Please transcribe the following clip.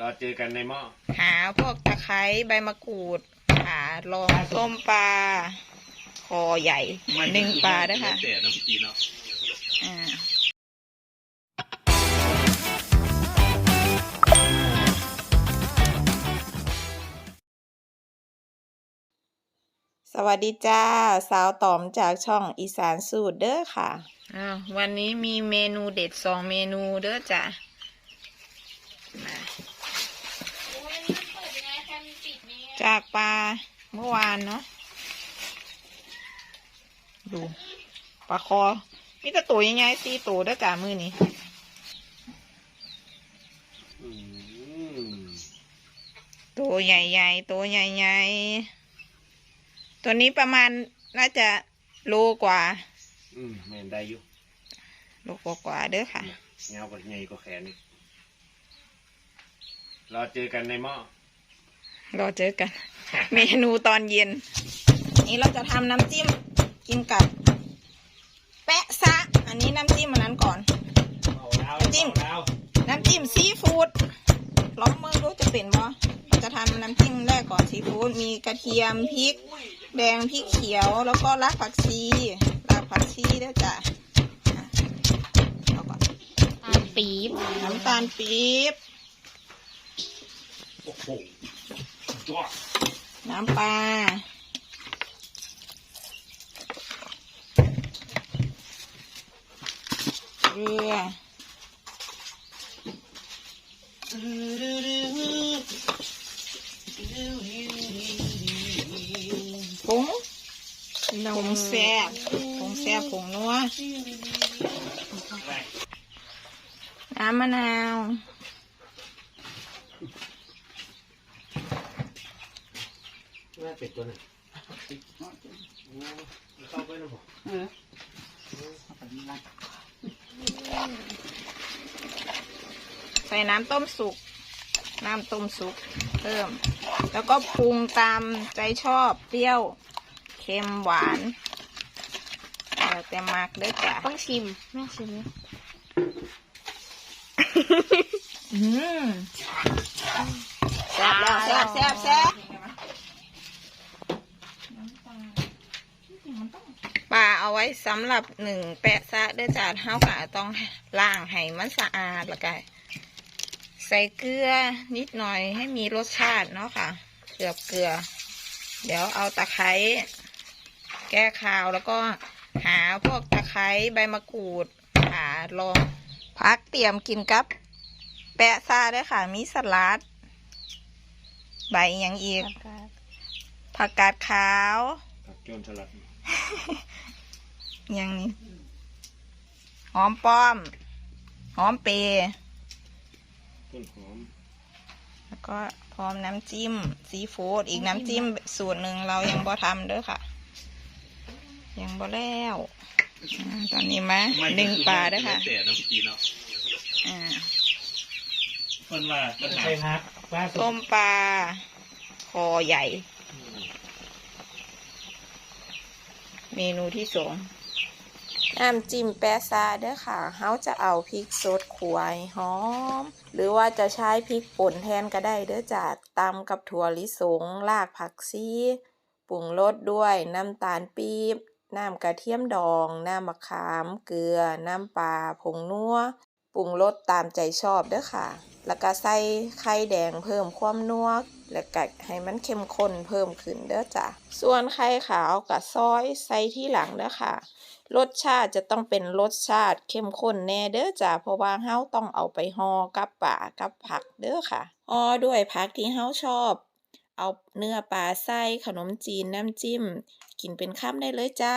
รอเจอกันในหม้อหาพวกตะไคร้ใบมะกรูดหาลองต้มปลาคอใหญ่หนึ่งปลาด้วยค่ะแต่น้ำจีนเนาะอ่าสวัสดีจ้า สาวต๋อมจากช่องอีสานสูตรเด้อค่ะอ้าววันนี้มีเมนูเด็ดสองเมนูเด้อจ้ะมา จากปลาเมื่อวานเนาะดูปลาคอมีแต่ตัวยังไงสีตัวเด้อจ้ามือนี้อืมตัวใหญ่ๆตัวใหญ่ๆตัวนี้ประมาณน่าจะโลกว่า อืมแม่นได้อยู่โลกว่าๆเด้อค่ะเงากว่าใหญ่กว่าแขนนี่ รอเจอกันในหม้อรอเจอกัน เมนูตอนเย็น นี้เราจะทำน้ำจิ้มกินกับ แปะซะ อันนี้น้ำจิ้มอันนั้นก่อนเอาดาวจิ้มเอาดาวน้ำจิ้มซีฟู้ดลองมือรู้จะเป็นบ่เราจะทำน้ำจิ้มแรกก่อนซีฟู้ด มีกระเทียมพริก แดงพริกเขียว แล้วก็รากผักชีรากผักชีด้วยจ้ะอะเอาก่อนตาลปี๊บน้ำตาลปี๊บ โอ้โหยอดน้ำปลาเกลือผงผงแซ่บผงแซ่บผงนัว น้ำมะนาว ม่เป็ดตัวไหนเข้าไปนะผมใส่น้ำต้มสุก น้ำต้มสุก เพิ่ม แล้วก็ปรุงตามใจชอบ เปรี้ยว เค็ม หวานแล้วแต่มักเด้วยจ้ะต้องชิมแม่ชิมไหมอืมแซ่บแล้วแซ่บแซ่บแซ่บ ปลาเอาไว้สำหรับหนึ่งแปะซะเด้วยจ้ะเท่ากับต้องล้างให้มันสะอาดแล้วก็ใส่เกลือนิดหน่อยให้มีรสชาติเนาะค่ะ เกลือเกลือ เดี๋ยวเอาตะไคร้แก้คาวแล้วก็หาพวกตะไคร้ใบมะกรูดหาลองพักเตรียมกินกับ แปะซาด้วยค่ะ มีสลัด ใบหยังอีกผักกาดขาวผักโจนสลัดห ยังนี้หอมป้อม หอมเปรย์ต้นหอม แล้วก็พร้อมน้ำจิ้มซีฟู้ดอีกน้ำจิ้มสูตรหนึ่งเรายังบ่ทำเด้อค่ะ ยังบ่แล้วอ่าตอนนี้มาหนึ่งปลาเด้อค่ะ แต่น้ำจีนเนาะอ่าคนว่าปัญหาใช่ครับปลาสต้ดมปลาคอใหญ่ เมนูที่สอง น้ำจิ้มแปะซาเด้อค่ะเฮาจะเอาพริกสดขวายหอม หรือว่าจะใช้พริกป่นแทนก็ได้เด้อจ้ะตำกับถั่วลิสงรากผักชีปรุงรสด้วยน้ำตาลปี๊บน้ำกระเทียมดอง น้ำมะขาม เกลือ น้ำปลาผงนัวปรุงรสตามใจชอบเด้อค่ะ แล้วก็ใส่ไข่แดงเพิ่มความนัวแล้วก็ให้มันเข้มข้นเพิ่มขึ้นเด้อจ้ะ ส่วนไข่ขาวกับซอยใส่ที่หลังเด้อค่ะ รสชาติจะต้องเป็นรสชาติเข้มข้นแน่เด้อจ้าเพราะว่าเฮาต้องเอาไปห่อกับป่ากับผักเด้อค่ะห่อด้วยผักที่เฮาชอบ เอาเนื้อปลาใส่ขนมจีนน้ำจิ้ม กินเป็นคำได้เลยจ้า